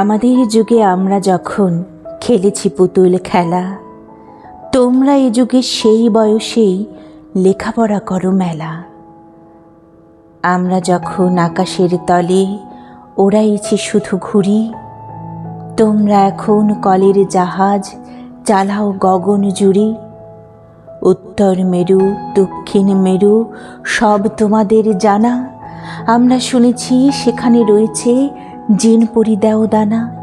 আমাদের যুগে আমরা যখন খেলেছি পুতুল খেলা, তোমরা এ যুগে সেই বয়সেই লেখাপড়া করো মেলা। আমরা যখন আকাশের তলে ওড়াইছি শুধু ঘুরি তোমরা এখন কলের জাহাজ চালাও গগন জুড়ি। উত্তর মেরু, দক্ষিণ মেরু সব তোমাদের জানা। আমরা শুনেছি সেখানে রয়েছে জিন পরিদেও দানা।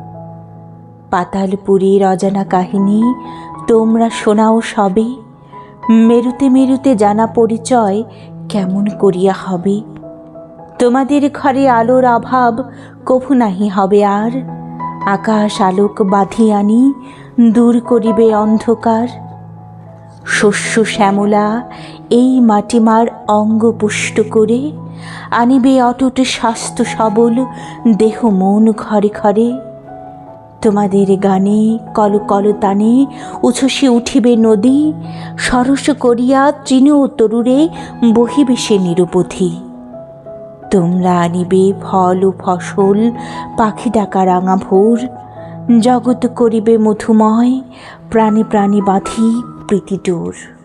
পাতালপুরীর অজানা কাহিনী, তোমরা শোনাও সবে। মেরুতে মেরুতে জানা পরিচয় কেমন করিয়া হবে? তোমাদের ঘরে আলোর অভাব কভু নাহি হবে আর। আকাশ আলোক বাঁধি আনি দূর করিবে অন্ধকার। শস্য শ্যামলা, এই মাটিমার অঙ্গ পুষ্ট করে আনিবে অটুট স্বাস্থ্য সবল, দেহ মন ঘরে ঘরে। তোমাদের গানে কল তানে উচ্ছসে উঠিবে নদী, সরস করিয়া তৃণ তরুরে বহিবে সে নিরুপথি। তোমরা আনিবে ফল ও ফসল, পাখি ডাকা রাঙা ভোর, জগৎ করিবে মধুময়, প্রাণী প্রাণী বাঁধি amplitude